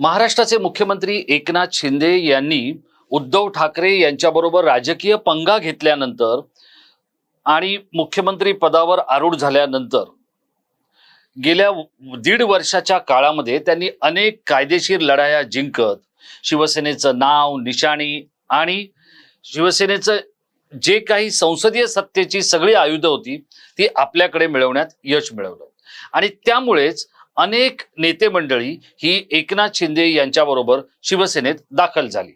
महाराष्ट्राचे मुख्यमंत्री एकनाथ शिंदे यांनी उद्धव ठाकरे यांच्याबरोबर राजकीय पंगा घेतल्यानंतर आणि मुख्यमंत्री पदावर आरूढ झाल्यानंतर गेल्या दीड वर्षाच्या काळामध्ये त्यांनी अनेक कायदेशीर लढाया जिंकत शिवसेनेचं नाव निशाणी आणि शिवसेनेचं जे काही संसदीय सत्तेची सगळी आयुधं होती ती आपल्याकडे मिळवण्यात यश मिळवलं. आणि त्यामुळेच अनेक नेते मंडळी ही एकनाथ शिंदे यांच्याबरोबर शिवसेनेत दाखल झाली.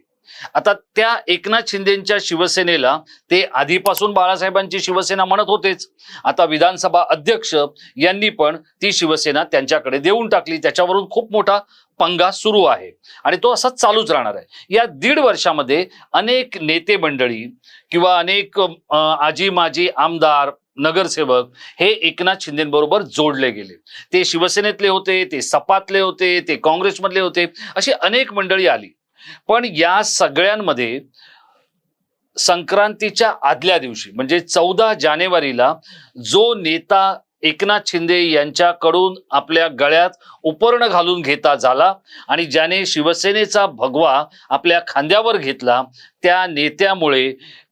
आता त्या एकनाथ शिंदेच्या शिवसेनेला ते आधीपासून बाळासाहेबांची शिवसेना म्हणत होतेच. आता विधानसभा अध्यक्ष यांनी पण ती शिवसेना त्यांच्याकडे देऊन टाकली. त्याच्यावरून खूप मोठा पंगा सुरू आहे. आणि तो असाच चालूच राहणार आहे. या दीड वर्षामध्ये अनेक नेते मंडळी किंवा अनेक आजी माजी आमदार नगरसेवक हे एकनाथ शिंदेबरोबर जोडले गेले. ते शिवसेनेतले होते ते सपातले होते ते काँग्रेसमधले होते अशी अनेक मंडळी आली. पण या सगळ्यांमध्ये संक्रांतीच्या आदल्या दिवशी म्हणजे चौदा जानेवारीला जो नेता एकनाथ शिंदे यांच्याकडून आपल्या गळ्यात उपर्ण घालून घेता झाला आणि ज्याने शिवसेनेचा भगवा आपल्या खांद्यावर घेतला त्या नेत्यामुळे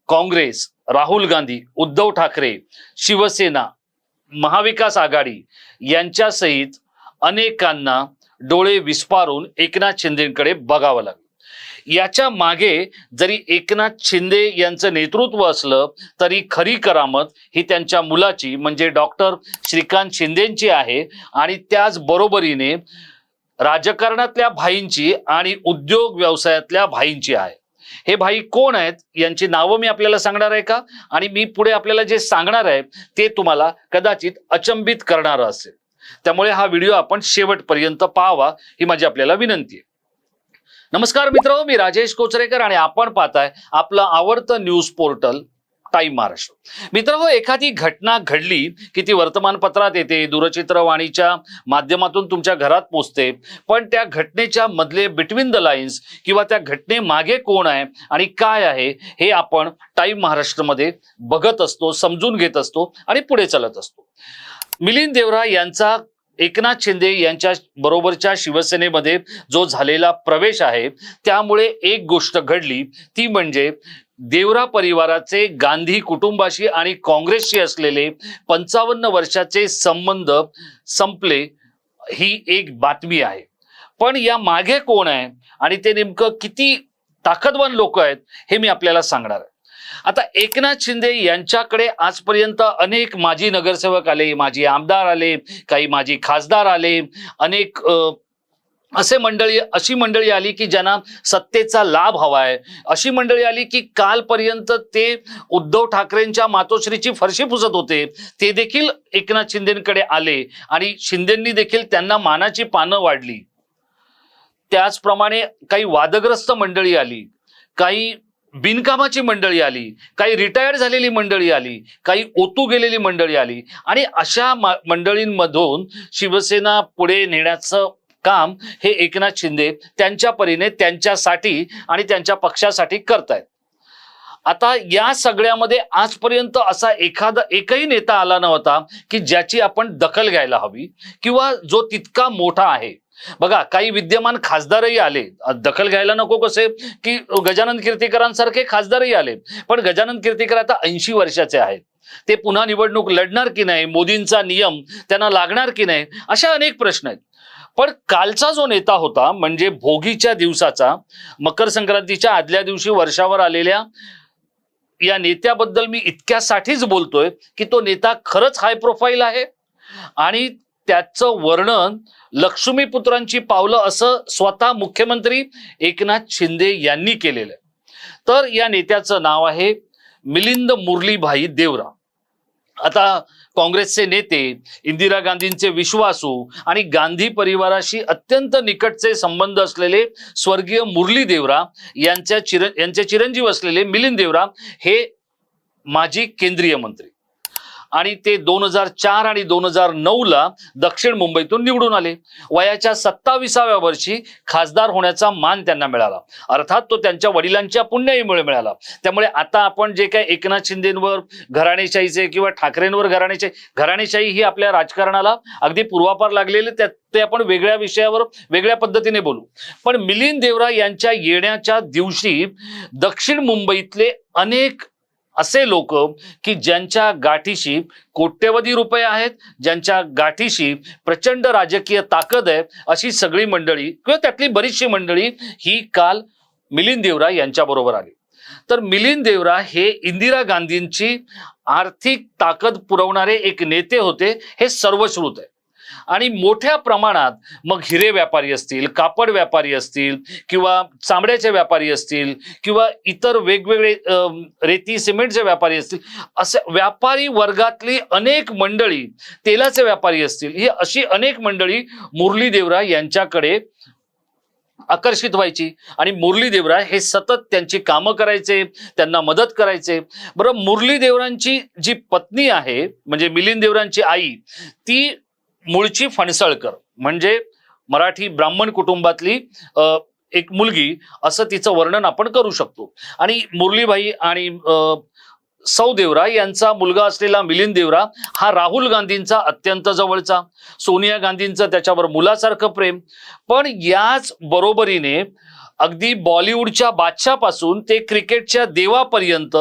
काँग्रेस राहुल गांधी उद्धव ठाकरे शिवसेना महाविकास आघाडी यांच्यासहित अनेकांना डोळे विस्पारून एकनाथ शिंदेकडे बघावं लागलं. याच्या मागे जरी एकनाथ शिंदे यांचं नेतृत्व असलं तरी खरी करामत ही त्यांच्या मुलाची म्हणजे डॉक्टर श्रीकांत शिंदेची आहे. आणि त्याच बरोबरीने राजकारणातल्या भाईंची आणि उद्योग व्यवसायातल्या भाईंची आहे. हे भाई कोण आहेत? यांची नावं मी आपल्याला सांगणार आहे का? आणि मी पुढे आपल्याला जे सांगणार आहे ते तुम्हाला कदाचित अचंबित करणारं असेल. त्यामुळे हा व्हिडिओ आपण शेवटपर्यंत पाहावा ही माझी आपल्याला विनंती आहे. नमस्कार मित्र मी राजेश कोचरेकर आणि आपण पाहताय आपलं आवडतं न्यूज पोर्टल टाईम महाराष्ट्र. मित्र एखादी घटना घडली की ती वर्तमानपत्रात येते दूरचित्रवाणीच्या माध्यमातून तुमच्या घरात पोचते पण त्या घटनेच्या मधले बिटवीन द लाईन्स किंवा त्या घटने मागे कोण आहे आणि काय आहे हे आपण टाईम महाराष्ट्रमध्ये बघत असतो समजून घेत असतो आणि पुढे चालत असतो. मिलिंद देवरा यांचा एकनाथ शिंदे यांच्या बरोबरच्या शिवसेनेमध्ये जो झालेला प्रवेश आहे त्यामुळे एक गोष्ट घडली ती म्हणजे देवरा परिवाराचे गांधी कुटुंबाशी आणि काँग्रेसशी असलेले पंचावन्न वर्षाचे संबंध संपले ही एक बातमी आहे. पण या मागे कोण आहे आणि ते नेमकं किती ताकदवान लोक आहेत हे मी आपल्याला सांगणार आहे. आता एकनाथ शिंदे यांच्याकडे आजपर्यंत अनेक माजी नगरसेवक आले माजी आमदार आले काही माजी खासदार आले अनेक असे मंडळी अशी मंडळी आली की ज्यांना सत्तेचा लाभ हवा आहे अशी मंडळी आली की कालपर्यंत ते उद्धव ठाकरेंच्या मातोश्रीची फरशी पुसत होते. ते देखील एकनाथ शिंदेकडे आले आणि शिंदेंनी देखील त्यांना मानाची पानं वाढली. त्याचप्रमाणे काही वादग्रस्त मंडळी आली काही बिनकामाची मंडळी आली काही रिटायर्ड झालेली मंडळी आली काही ओतू गेलेली मंडळी आली आणि अशा मा- मंडळींमधून शिवसेना पुढे नेण्याचं काम हे एकनाथ शिंदे त्यांच्या परीने त्यांच्यासाठी आणि त्यांच्या पक्षासाठी करतायत. आता या सगळ्यामध्ये आजपर्यंत असा एखादा एकही नेता आला नव्हता की ज्याची आपण दखल घ्यायला हवी किंवा जो तितका मोठा आहे. बघा काही विद्यमान खासदारही आले. दखल घ्यायला नको कसे? की गजानन कीर्तीकरांसारखे खासदारही आले. पण गजानन कीर्तीकर आता ऐंशी वर्षाचे आहेत. ते पुन्हा निवडणूक लढणार की नाही? मोदींचा नियम त्यांना लागणार की नाही? अशा अनेक प्रश्न आहेत. पण कालचा जो नेता होता म्हणजे भोगीच्या दिवसाचा मकर संक्रांतीच्या आदल्या दिवशी वर्षावर आलेल्या या नेत्याबद्दल मी इतक्यासाठीच बोलतोय की तो नेता खरंच हाय प्रोफाईल आहे. आणि त्याचं वर्णन लक्ष्मीपुत्रांची पावलं असं स्वतः मुख्यमंत्री एकनाथ शिंदे यांनी केलेलं आहे. तर या नेत्याचं नाव आहे मिलिंद मुरलीभाई देवरा. आता काँग्रेसचे नेते इंदिरा गांधींचे विश्वासू आणि गांधी परिवाराशी अत्यंत निकटचे संबंध असलेले स्वर्गीय मुरली देवरा यांच्या चिर यांचे चिरंजीव असलेले मिलिंद देवरा हे माजी केंद्रीय मंत्री. आणि ते दोन हजार चार आणि दोन हजार नऊला दक्षिण मुंबईतून निवडून आले. वयाच्या सत्ताविसाव्या वर्षी खासदार होण्याचा मान त्यांना मिळाला. अर्थात तो त्यांच्या वडिलांच्या पुण्याईमुळे मिळाला. त्यामुळे आता आपण जे काय एकनाथ शिंदेवर घराणेशाहीचे किंवा ठाकरेंवर घराणेशाही घराणेशाही ही आपल्या राजकारणाला अगदी पूर्वापार लागलेले त्या ते आपण वेगळ्या विषयावर वेगळ्या पद्धतीने बोलू. पण मिलिंद देवरा यांच्या येण्याच्या दिवशी दक्षिण मुंबईतले अनेक असे लोक की ज्यांच्या गाठीशी कोट्यवधी रुपये आहेत ज्यांच्या गाठीशी प्रचंड राजकीय ताकद आहे अशी सगळी मंडळी किंवा त्यातली बरीचशी मंडळी ही काल मिलिंद देवरा यांच्या बरोबर आली. तर मिलिंद देवरा हे इंदिरा गांधींची आर्थिक ताकद पुरवणारे एक नेते होते हे सर्वश्रुत आहे. आणि मोठ्या प्रमाणात मग हिरे व्यापारी असतील कापड व्यापारी असतील किंवा चामड्याचे व्यापारी असतील किंवा इतर वेगवेगळे रेती सिमेंटचे व्यापारी असतील असे व्यापारी वर्गातली अनेक मंडळी तेलाचे व्यापारी असतील ही अशी अनेक मंडळी मुरली देवरा यांच्याकडे आकर्षित व्हायची. आणि मुरली देवरा हे सतत त्यांची कामं करायचे त्यांना मदत करायचे. बरं मुरली देवरांची जी पत्नी आहे म्हणजे मिलिंद देवरांची आई ती मूळची फणसळकर. म्हणजे मराठी ब्राह्मण कुटुंबातली एक मुलगी असं तिचं वर्णन आपण करू शकतो. आणि मुरलीबाई आणि सौ देवरा यांचा मुलगा असलेला मिलिंद देवरा हा राहुल गांधींचा अत्यंत जवळचा सोनिया गांधींचं त्याच्यावर मुलासारखं प्रेम. पण याच बरोबरीने अगदी बॉलिवूडच्या बादशापासून ते क्रिकेटच्या देवापर्यंत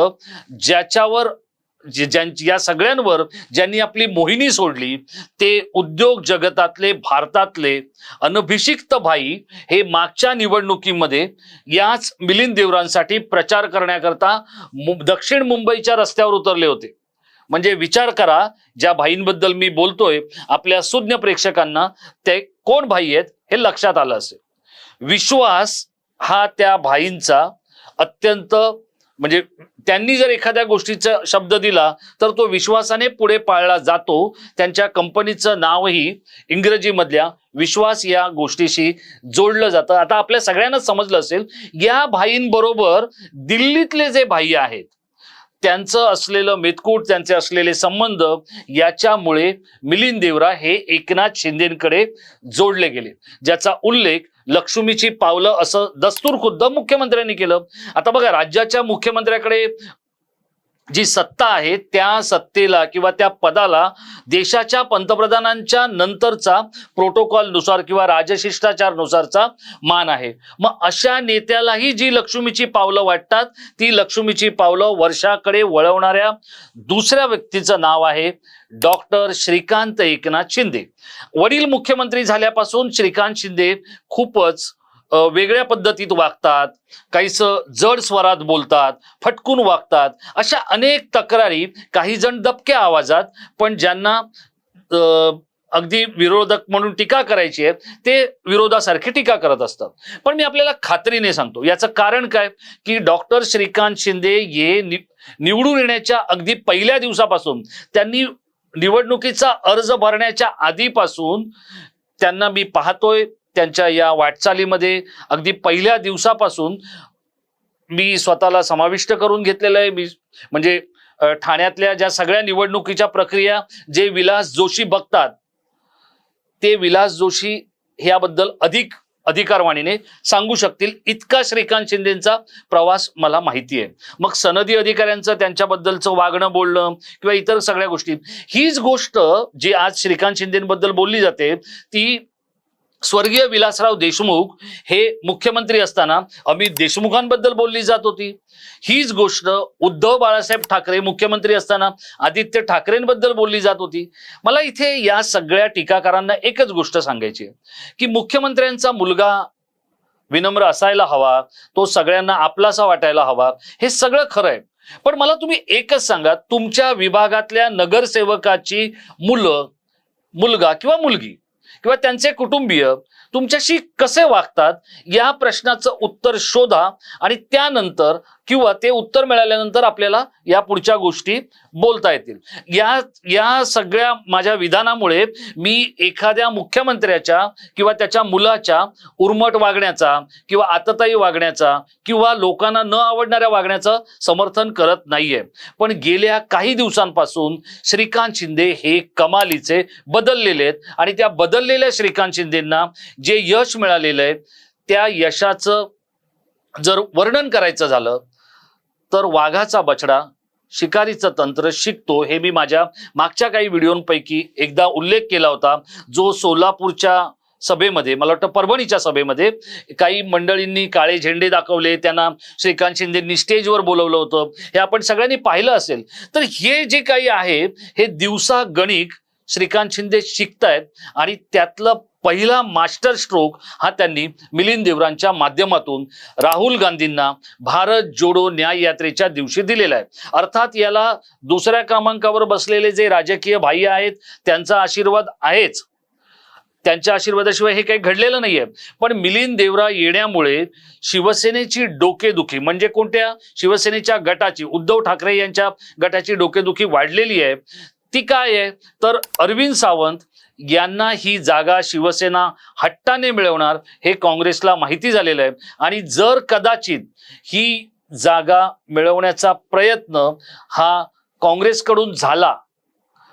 ज्याच्यावर जे- या सगळ्यांवर ज्यांनी आपली मोहिनी सोडली ते उद्योग जगतातले भारतातले अनभिषिक्त भाई हे मागच्या निवडणुकीमध्ये याच मिलिंद देवरांसाठी प्रचार करण्याकरता दक्षिण मुंबईच्या रस्त्यावर उतरले होते. म्हणजे विचार करा ज्या भाईंबद्दल मी बोलतोय आपल्या सुज्ञ प्रेक्षकांना ते कोण भाई आहेत हे लक्षात आलं असेल. विश्वास हा त्या भाईंचा अत्यंत म्हणजे त्यांनी जर एखाद्या गोष्टीचा शब्द दिला तर तो विश्वासाने पुढे पाळला जातो. त्यांच्या कंपनीचं नावही इंग्रजीमधल्या विश्वास या गोष्टीशी जोडलं जातं. आता आपल्या सगळ्यांना समजलं असेल या भाईंबरोबर दिल्लीतले जे भाई आहेत त्यांचं असलेलं मेतकूट त्यांचे असलेले संबंध याच्यामुळे मिलिंद देवरा हे एकनाथ शिंदेकडे जोडले गेले. ज्याचा उल्लेख लक्ष्मीची पावलं असं दस्तूर खुद्द मुख्यमंत्र्यांनी केलं. आता बघा राज्याच्या मुख्यमंत्र्याकडे जी सत्ता आहे त्या सत्तेला किंवा त्या पदाला देशाच्या पंतप्रधानांच्या नंतरचा प्रोटोकॉलनुसार किंवा राजशिष्टाचारनुसारचा मान आहे. मग अशा नेत्यालाही जी लक्ष्मीची पावलं वाटतात ती लक्ष्मीची पावलं वर्षाकडे वळवणाऱ्या दुसऱ्या व्यक्तीचं नाव आहे डॉक्टर श्रीकांत एकनाथ शिंदे. वडील मुख्यमंत्री झाल्यापासून श्रीकांत शिंदे खूपच वेगळ्या पद्धतीत वागतात काहीस जड स्वरात बोलतात फटकून वागतात अशा अनेक तक्रारी काही जण दबक्या आवाजात पण ज्यांना अगदी विरोधक म्हणून टीका करायची आहे ते विरोधासारखी टीका करत असतात. पण मी आपल्याला खात्रीने सांगतो याचं कारण काय? की डॉक्टर श्रीकांत शिंदे हे नि- निवडून येण्याच्या अगदी पहिल्या दिवसापासून त्यांनी निवडणुकीचा अर्ज भरण्याच्या आधीपासून त्यांना मी पाहतोय त्यांच्या या वाटचालीमध्ये अगदी पहिल्या दिवसापासून मी स्वतःला समाविष्ट करून घेतलेलं आहे. मी म्हणजे ठाण्यातल्या ज्या सगळ्या निवडणुकीच्या प्रक्रिया जे विलास जोशी बघतात ते विलास जोशी याबद्दल अधिक अधिकारवाणीने सांगू शकतील. इतका श्रीकांत शिंदेचा प्रवास मला माहिती आहे. मग सनदी अधिकाऱ्यांचं त्यांच्याबद्दलचं वागणं बोलणं किंवा इतर सगळ्या गोष्टी हीच गोष्ट जी आज श्रीकांत शिंदेबद्दल बोलली जाते ती स्वर्गीय विलासराव देशमुख हे मुख्यमंत्री असताना अमित देशमुखांबद्दल बोलली जात होती. हीच गोष्ट उद्धव बाळासाहेब ठाकरे मुख्यमंत्री असताना आदित्य ठाकरेंबद्दल बोलली जात होती. मला इथे या सगळ्या टीकाकारांना एकच गोष्ट सांगायची आहे की मुख्यमंत्र्यांचा मुलगा विनम्र असायला हवा तो सगळ्यांना आपलासा वाटायला हवा हे सगळं खरं आहे पण मला तुम्ही एकच सांगा तुमच्या विभागातल्या नगरसेवकाची मुलं मुलगा किंवा मुलगी किंवा त्यांचे कुटुंबीय तुमच्याशी कसे वागतात या प्रश्नाचं उत्तर शोधा आणि त्यानंतर किंवा ते उत्तर मिळाल्यानंतर आपल्याला या पुढच्या गोष्टी बोलता येतील. या या सगळ्या माझ्या विधानामुळे मी एखाद्या मुख्यमंत्र्याच्या किंवा त्याच्या मुलाच्या उर्मट वागण्याचा किंवा आतताई वागण्याचा किंवा लोकांना न आवडणाऱ्या वागण्याचं समर्थन करत नाहीये. पण गेल्या काही दिवसांपासून श्रीकांत शिंदे हे कमालीचे बदललेले आहेत आणि त्या बदललेल्या श्रीकांत शिंदेंना जे यश मिळालेलं आहे त्या यशाचं जर वर्णन करायचं झालं तर वाघाचा बछडा शिकारीचं तंत्र शिकतो हे मी माझ्या मागच्या काही व्हिडिओंपैकी एकदा उल्लेख केला होता जो सोलापूरच्या सभेमध्ये मला वाटतं परभणीच्या सभेमध्ये काही मंडळींनी काळे झेंडे दाखवले त्यांना श्रीकांत शिंदेंनी स्टेजवर बोलवलं होतं हे आपण सगळ्यांनी पाहिलं असेल. तर हे जे काही आहे हे दिवसा गणिक श्रीकांत शिंदे शिकतायत आणि त्यातलं पहिला मास्टर स्ट्रोक हा त्यांनी मिलिंद देवरांच्या माध्यमातून राहुल गांधींना भारत जोडो न्याय यात्रेच्या दिवशी दिलेला आहे. अर्थात याला दुसऱ्या क्रमांकावर बसलेले जे राजकीय भाई आहेत त्यांचा आशीर्वाद आहेच. त्यांच्या आशीर्वादाशिवाय हे काही घडलेलं नाहीये. पण मिलिंद देवरा येण्यामुळे शिवसेनेची डोकेदुखी म्हणजे कोणत्या? शिवसेनेच्या गटाची उद्धव ठाकरे यांच्या गटाची डोकेदुखी वाढलेली आहे. ती काय आहे? तर अरविंद सावंत यांना ही जागा शिवसेना हट्टाने मिळवणार हे काँग्रेसला माहिती झालेलं आहे. आणि जर कदाचित ही जागा मिळवण्याचा प्रयत्न हा काँग्रेसकडून झाला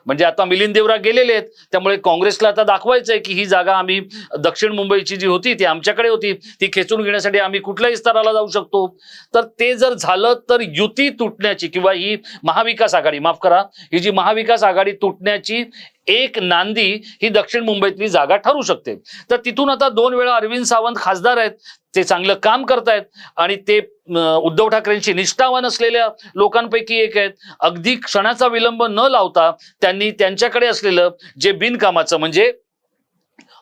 म्हणजे आता मिलिंद देवरा गेलेले आहेत त्यामुळे काँग्रेसला आता दाखवायचं आहे की ही जागा आम्ही दक्षिण मुंबईची जी होती ती आमच्याकडे होती ती खेचून घेण्यासाठी आम्ही कुठल्याही स्तराला जाऊ शकतो. तर ते जर झालं तर युती तुटण्याची किंवा ही महाविकास आघाडी माफ करा ही जी महाविकास आघाडी तुटण्याची एक नांदी ही दक्षिण मुंबईतली जागा ठरू शकते. तर तिथून आता दोन वेळा अरविंद सावंत खासदार आहेत ते चांगलं काम करतायत आणि ते उद्धव ठाकरेंशी निष्ठावान असलेल्या लोकांपैकी एक आहेत. अगदी क्षणाचा विलंब न लावता त्यांनी त्यांच्याकडे असलेलं जे बिनकामाचं म्हणजे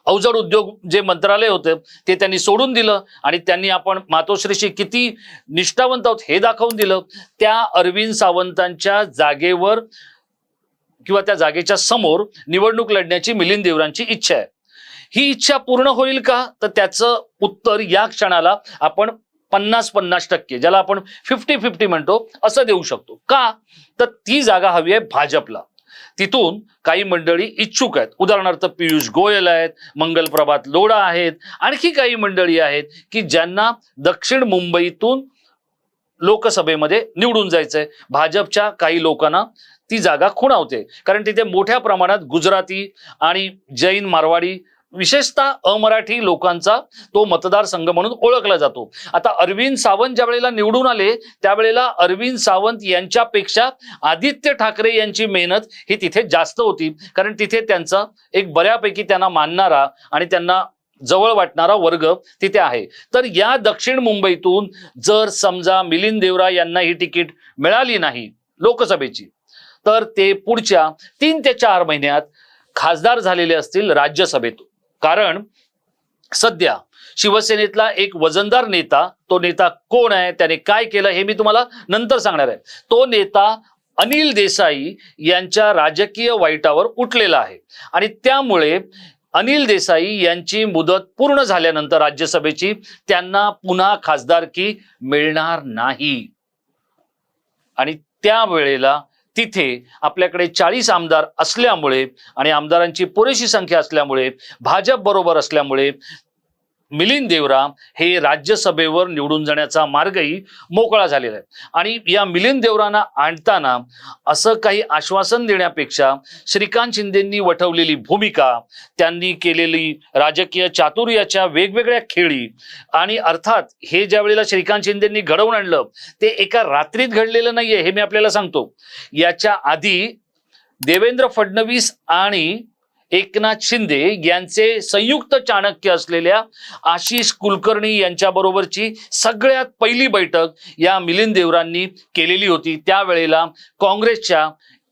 अवजड उद्योग जे मंत्रालय होतं ते त्यांनी सोडून दिलं आणि त्यांनी आपण मातोश्रीशी किती निष्ठावंत आहोत हे दाखवून दिलं. त्या अरविंद सावंतांच्या जागेवर किंवा त्या जागेच्या समोर निवडणूक लढण्याची मिलिंद देवरांची इच्छा आहे. ही इच्छा पूर्ण होईल का? तर त्याचं उत्तर या क्षणाला आपण पन्नास पन्नास टक्के ज्याला आपण फिफ्टी फिफ्टी म्हणतो असं देऊ शकतो. का? तर ती जागा हवी आहे भाजपला. तिथून काही मंडळी इच्छुक आहेत. उदाहरणार्थ पियुष गोयल आहेत मंगलप्रभात लोढा आहेत आणखी काही मंडळी आहेत की ज्यांना दक्षिण मुंबईतून लोकसभेमध्ये निवडून जायचंय. भाजपच्या काही लोकांना ती जागा खुणावते. कारण तिथे मोठ्या प्रमाणात गुजराती आणि जैन मारवाडी विशेषतः अमराठी लोकांचा तो मतदारसंघ म्हणून ओळखला जातो. आता अरविंद सावंत ज्या वेळेला निवडून आले त्यावेळेला अरविंद सावंत यांच्यापेक्षा आदित्य ठाकरे यांची मेहनत ही तिथे जास्त होती. कारण तिथे त्यांचा एक बऱ्यापैकी त्यांना मानणारा आणि त्यांना जवळ वाटणारा वर्ग तिथे आहे. तर या दक्षिण मुंबईतून जर समजा मिलिंद देवरा यांना ही तिकीट मिळाली नाही लोकसभेची तर ते पुढच्या तीन ते चार महिन्यात खासदार झालेले असतील राज्यसभेतून. कारण सध्या शिवसेनेतला एक वजनदार नेता तो नेता कोण आहे त्याने काय केलं हे मी तुम्हाला नंतर सांगणार आहे. तो नेता अनिल देसाई यांच्या राजकीय वाईटावर उठलेला आहे. आणि त्यामुळे अनिल देसाई यांची मुदत पूर्ण झाल्यानंतर राज्यसभेची त्यांना पुन्हा खासदारकी मिळणार नाही. आणि त्यावेळेला तिथे आपल्याकडे चाळीस आमदार असल्यामुळे आणि आमदारांची पुरेशी संख्या असल्यामुळे भाजप बरोबर असल्यामुळे मिलिंद देवराम हे राज्यसभेवर निवडून जाण्याचा मार्गही मोकळा झालेला आहे. आणि या मिलिंद देवरांना आणताना असं काही आश्वासन देण्यापेक्षा श्रीकांत शिंदेंनी वठवलेली भूमिका त्यांनी केलेली राजकीय चातुर्याच्या वेगवेगळ्या खेळी आणि अर्थात हे ज्या वेळेला श्रीकांत शिंदेंनी घडवून आणलं ते एका रात्रीत घडलेलं नाहीये हे मी आपल्याला सांगतो. याच्या आधी देवेंद्र फडणवीस आणि एकनाथ शिंदे यांचे संयुक्त चाणक्य असलेल्या आशिष कुलकर्णी यांच्याबरोबरची सगळ्यात पहिली बैठक या मिलिंद देवरांनी केलेली होती. त्यावेळेला काँग्रेसच्या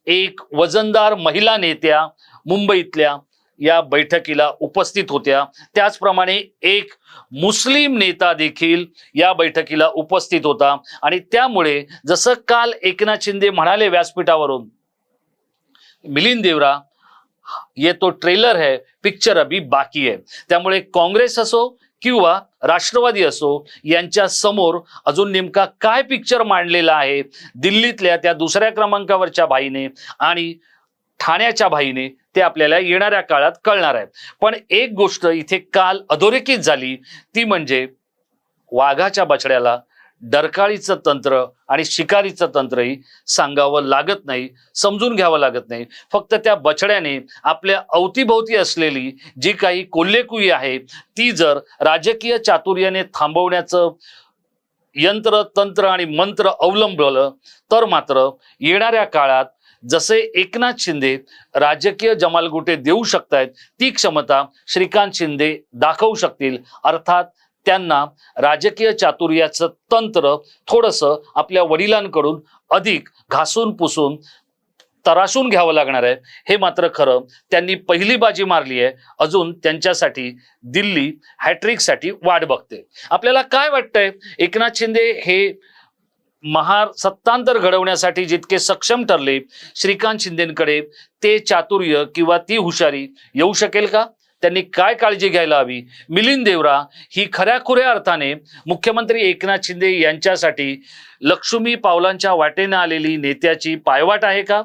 एक वजनदार महिला नेत्या मुंबईतल्या या बैठकीला उपस्थित होत्या. त्याचप्रमाणे एक मुस्लिम नेता देखील या बैठकीला उपस्थित होता. आणि त्यामुळे जसं काल एकनाथ शिंदे म्हणाले व्यासपीठावरून मिलिंद देवरा ये तो ट्रेलर है पिक्चर अभी बाकी आहे त्यामुळे काँग्रेस असो किंवा राष्ट्रवादी असो यांच्या समोर अजून नेमका काय पिक्चर मांडलेला आहे दिल्लीतल्या त्या दुसऱ्या क्रमांकावरच्या भाईने आणि ठाण्याच्या भाईने ते आपल्याला येणाऱ्या काळात कळणार आहे. पण एक गोष्ट इथे काल अधोरेखित झाली ती म्हणजे वाघाच्या बछड्याला डरकाळीचं तंत्र आणि शिकारीचं तंत्रही सांगावं लागत नाही समजून घ्यावं लागत नाही. फक्त त्या बछड्याने आपल्या अवतीभोवती असलेली जी काही कोल्हेकुई आहे ती जर राजकीय चातुर्याने थांबवण्याचं यंत्र तंत्र आणि मंत्र अवलंबलं तर मात्र येणाऱ्या काळात जसे एकनाथ शिंदे राजकीय जमालगुटे देऊ शकतायत ती क्षमता श्रीकांत शिंदे दाखवू शकतील. अर्थात त्यांना राजकीय चातुर्याचं तंत्र थोडंसं आपल्या वडिलांकडून अधिक घासून पुसून तराशून घ्यावं लागणार आहे. हे मात्र खरं. त्यांनी पहिली बाजी मारली आहे. अजून त्यांच्यासाठी दिल्ली हॅट्रिकसाठी वाट बघते. आपल्याला काय वाटतंय? एकनाथ शिंदे हे महार सत्तांतर घडवण्यासाठी जितके सक्षम ठरले श्रीकांत शिंदेकडे ते चातुर्य किंवा ती हुशारी येऊ शकेल का? त्यांनी काय काळजी घ्यायला हवी? मिलिंद देवरा ही खऱ्याखुऱ्या अर्थाने मुख्यमंत्री एकनाथ शिंदे यांच्यासाठी लक्ष्मी पावलांच्या वाटेनं आलेली नेत्याची पायवाट आहे का?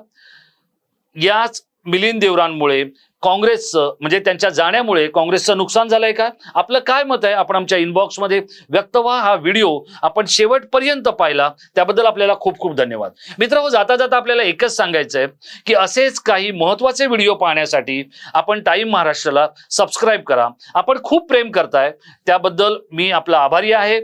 याच मिलिंद देवरांमुळे काँग्रेसचं म्हणजे त्यांच्या जाण्यामुळे काँग्रेसचं नुकसान झालंय का? आपलं काय मत आहे? आपण आमच्या इनबॉक्समध्ये व्यक्त व्हा हा व्हिडिओ आपण शेवटपर्यंत पाहिला. त्याबद्दल आपल्याला खूप खूप धन्यवाद. मित्रांनो जाता जाता आपल्याला एकच सांगायचं आहे की असेच काही महत्त्वाचे व्हिडिओ पाहण्यासाठी आपण टाईम महाराष्ट्राला सबस्क्राईब करा. आपण खूप प्रेम करताय. त्याबद्दल मी आपला आभारी आहे.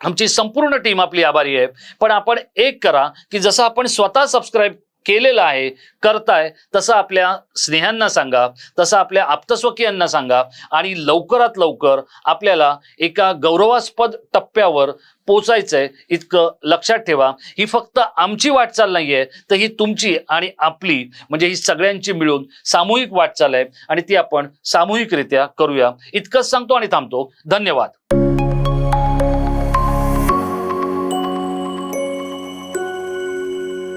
आमची संपूर्ण टीम आपली आभारी आहे. पण आपण एक करा की जसं आपण स्वतः सबस्क्राईब केलेलं आहे करताय तसं आपल्या स्नेहांना सांगा तसं आपल्या आप्तस्वकीयांना सांगा आणि लवकरात लवकर आपल्याला एका गौरवास्पद टप्प्यावर पोचायचंय इतकं लक्षात ठेवा. ही फक्त आमची वाटचाल नाहीये तर ही तुमची आणि आपली म्हणजे ही सगळ्यांची मिळून सामूहिक वाटचाल आहे आणि ती आपण सामूहिकरित्या करूया. इतकंच सांगतो आणि थांबतो. धन्यवाद.